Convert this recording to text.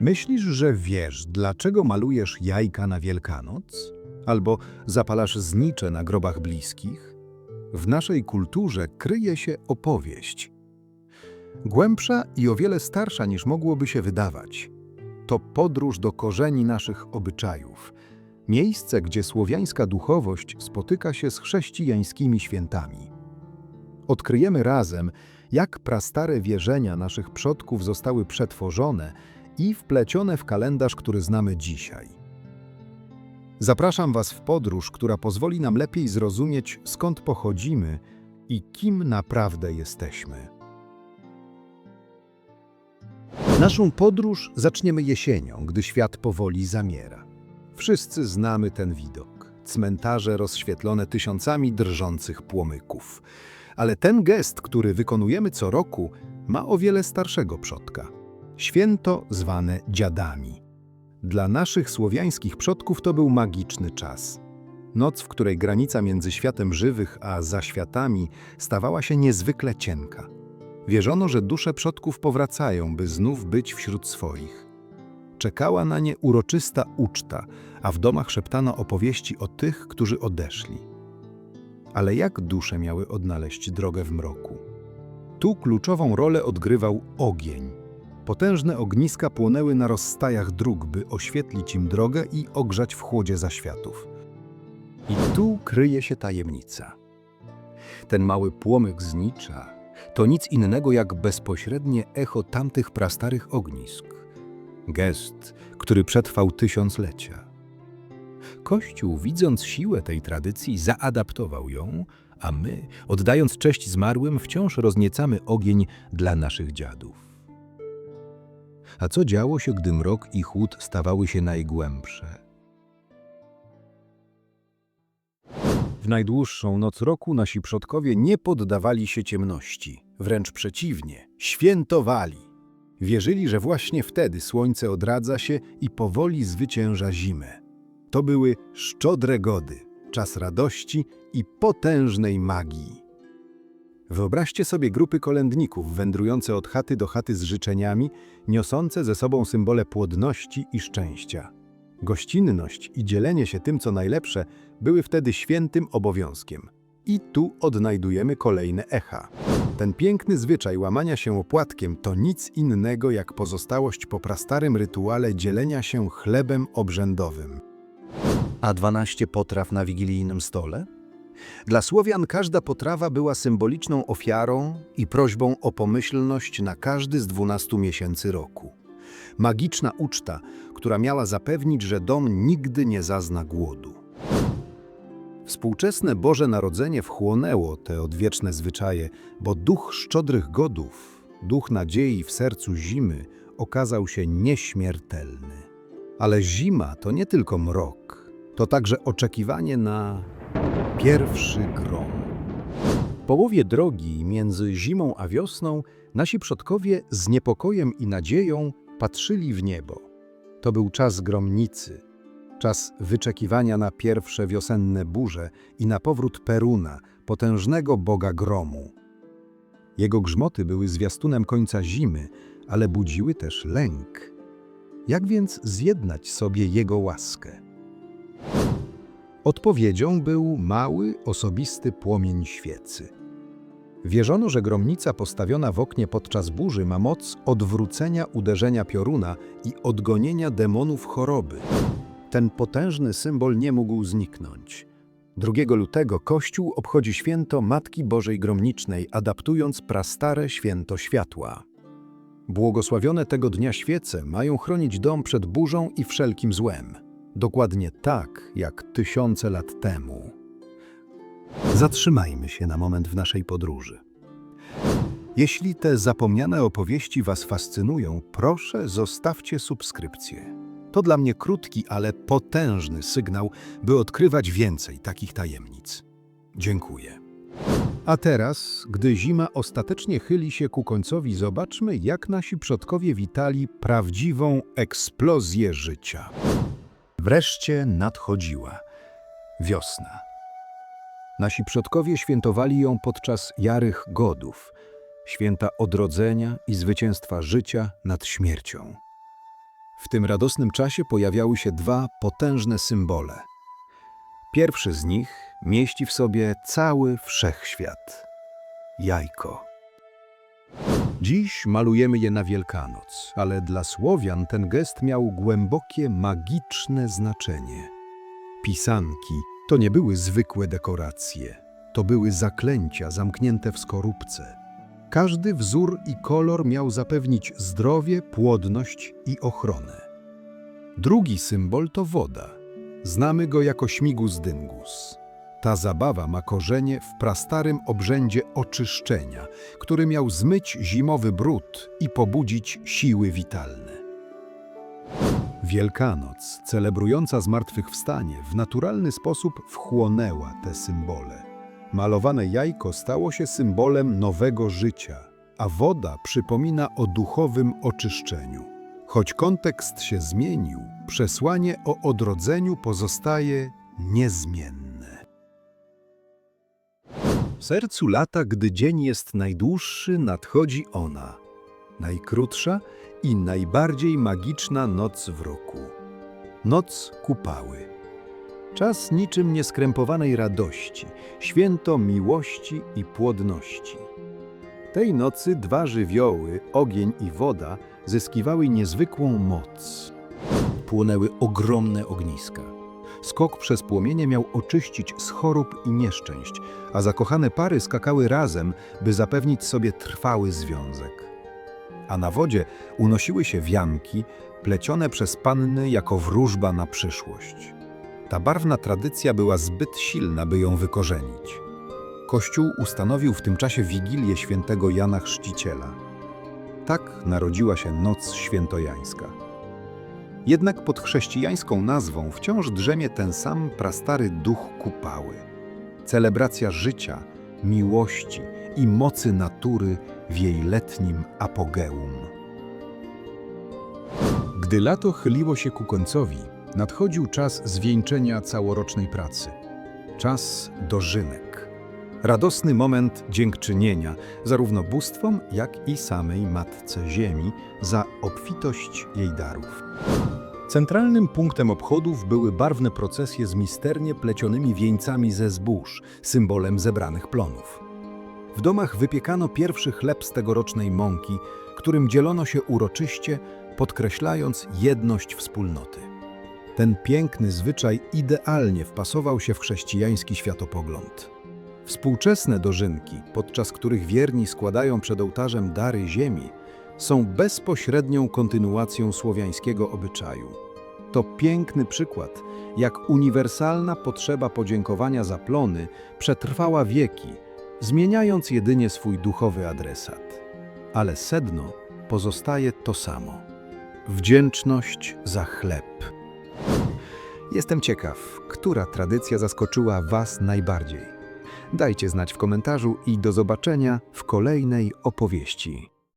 Myślisz, że wiesz, dlaczego malujesz jajka na Wielkanoc? Albo zapalasz znicze na grobach bliskich? W naszej kulturze kryje się opowieść. Głębsza i o wiele starsza niż mogłoby się wydawać. To podróż do korzeni naszych obyczajów. Miejsce, gdzie słowiańska duchowość spotyka się z chrześcijańskimi świętami. Odkryjemy razem, jak prastare wierzenia naszych przodków zostały przetworzone i wplecione w kalendarz, który znamy dzisiaj. Zapraszam Was w podróż, która pozwoli nam lepiej zrozumieć, skąd pochodzimy i kim naprawdę jesteśmy. Naszą podróż zaczniemy jesienią, gdy świat powoli zamiera. Wszyscy znamy ten widok. Cmentarze rozświetlone tysiącami drżących płomyków. Ale ten gest, który wykonujemy co roku, ma o wiele starszego przodka. Święto zwane dziadami. Dla naszych słowiańskich przodków to był magiczny czas. Noc, w której granica między światem żywych a zaświatami stawała się niezwykle cienka. Wierzono, że dusze przodków powracają, by znów być wśród swoich. Czekała na nie uroczysta uczta, a w domach szeptano opowieści o tych, którzy odeszli. Ale jak dusze miały odnaleźć drogę w mroku? Tu kluczową rolę odgrywał ogień. Potężne ogniska płonęły na rozstajach dróg, by oświetlić im drogę i ogrzać w chłodzie zaświatów. I tu kryje się tajemnica. Ten mały płomyk znicza to nic innego jak bezpośrednie echo tamtych prastarych ognisk. Gest, który przetrwał tysiąclecia. Kościół, widząc siłę tej tradycji, zaadaptował ją, a my, oddając cześć zmarłym, wciąż rozniecamy ogień dla naszych dziadów. A co działo się, gdy mrok i chłód stawały się najgłębsze? W najdłuższą noc roku nasi przodkowie nie poddawali się ciemności, wręcz przeciwnie, świętowali. Wierzyli, że właśnie wtedy słońce odradza się i powoli zwycięża zimę. To były szczodre gody, czas radości i potężnej magii. Wyobraźcie sobie grupy kolędników wędrujące od chaty do chaty z życzeniami, niosące ze sobą symbole płodności i szczęścia. Gościnność i dzielenie się tym, co najlepsze, były wtedy świętym obowiązkiem. I tu odnajdujemy kolejne echa. Ten piękny zwyczaj łamania się opłatkiem to nic innego jak pozostałość po prastarym rytuale dzielenia się chlebem obrzędowym. A 12 potraw na wigilijnym stole? Dla Słowian każda potrawa była symboliczną ofiarą i prośbą o pomyślność na każdy z 12 miesięcy roku. Magiczna uczta, która miała zapewnić, że dom nigdy nie zazna głodu. Współczesne Boże Narodzenie wchłonęło te odwieczne zwyczaje, bo duch szczodrych godów, duch nadziei w sercu zimy okazał się nieśmiertelny. Ale zima to nie tylko mrok, to także oczekiwanie na pierwszy grom. W połowie drogi między zimą a wiosną nasi przodkowie z niepokojem i nadzieją patrzyli w niebo. To był czas gromnicy, czas wyczekiwania na pierwsze wiosenne burze i na powrót Peruna, potężnego boga gromu. Jego grzmoty były zwiastunem końca zimy, ale budziły też lęk. Jak więc zjednać sobie jego łaskę? Odpowiedzią był mały, osobisty płomień świecy. Wierzono, że gromnica postawiona w oknie podczas burzy ma moc odwrócenia uderzenia pioruna i odgonienia demonów choroby. Ten potężny symbol nie mógł zniknąć. 2 lutego Kościół obchodzi święto Matki Bożej Gromnicznej, adaptując prastare święto światła. Błogosławione tego dnia świece mają chronić dom przed burzą i wszelkim złem. Dokładnie tak, jak tysiące lat temu. Zatrzymajmy się na moment w naszej podróży. Jeśli te zapomniane opowieści Was fascynują, proszę zostawcie subskrypcję. To dla mnie krótki, ale potężny sygnał, by odkrywać więcej takich tajemnic. Dziękuję. A teraz, gdy zima ostatecznie chyli się ku końcowi, zobaczmy, jak nasi przodkowie witali prawdziwą eksplozję życia. Wreszcie nadchodziła wiosna. Nasi przodkowie świętowali ją podczas jarych godów, święta odrodzenia i zwycięstwa życia nad śmiercią. W tym radosnym czasie pojawiały się dwa potężne symbole. Pierwszy z nich mieści w sobie cały wszechświat jajko. Dziś malujemy je na Wielkanoc, ale dla Słowian ten gest miał głębokie, magiczne znaczenie. Pisanki to nie były zwykłe dekoracje, to były zaklęcia zamknięte w skorupce. Każdy wzór i kolor miał zapewnić zdrowie, płodność i ochronę. Drugi symbol to woda. Znamy go jako śmigus dyngus. Ta zabawa ma korzenie w prastarym obrzędzie oczyszczenia, który miał zmyć zimowy brud i pobudzić siły witalne. Wielkanoc, celebrująca zmartwychwstanie, w naturalny sposób wchłonęła te symbole. Malowane jajko stało się symbolem nowego życia, a woda przypomina o duchowym oczyszczeniu. Choć kontekst się zmienił, przesłanie o odrodzeniu pozostaje niezmienne. W sercu lata, gdy dzień jest najdłuższy, nadchodzi ona, najkrótsza i najbardziej magiczna noc w roku. Noc kupały. Czas niczym nieskrępowanej radości, święto miłości i płodności. Tej nocy dwa żywioły, ogień i woda, zyskiwały niezwykłą moc. Płonęły ogromne ogniska. Skok przez płomienie miał oczyścić z chorób i nieszczęść, a zakochane pary skakały razem, by zapewnić sobie trwały związek. A na wodzie unosiły się wianki, plecione przez panny jako wróżba na przyszłość. Ta barwna tradycja była zbyt silna, by ją wykorzenić. Kościół ustanowił w tym czasie Wigilię świętego Jana Chrzciciela. Tak narodziła się Noc Świętojańska. Jednak pod chrześcijańską nazwą wciąż drzemie ten sam prastary duch kupały. Celebracja życia, miłości i mocy natury w jej letnim apogeum. Gdy lato chyliło się ku końcowi, nadchodził czas zwieńczenia całorocznej pracy. Czas dożynek. Radosny moment dziękczynienia zarówno bóstwom, jak i samej Matce Ziemi za obfitość jej darów. Centralnym punktem obchodów były barwne procesje z misternie plecionymi wieńcami ze zbóż, symbolem zebranych plonów. W domach wypiekano pierwszy chleb z tegorocznej mąki, którym dzielono się uroczyście, podkreślając jedność wspólnoty. Ten piękny zwyczaj idealnie wpasował się w chrześcijański światopogląd. Współczesne dożynki, podczas których wierni składają przed ołtarzem dary ziemi, są bezpośrednią kontynuacją słowiańskiego obyczaju. To piękny przykład, jak uniwersalna potrzeba podziękowania za plony przetrwała wieki, zmieniając jedynie swój duchowy adresat. Ale sedno pozostaje to samo. Wdzięczność za chleb. Jestem ciekaw, która tradycja zaskoczyła Was najbardziej. Dajcie znać w komentarzu i do zobaczenia w kolejnej opowieści.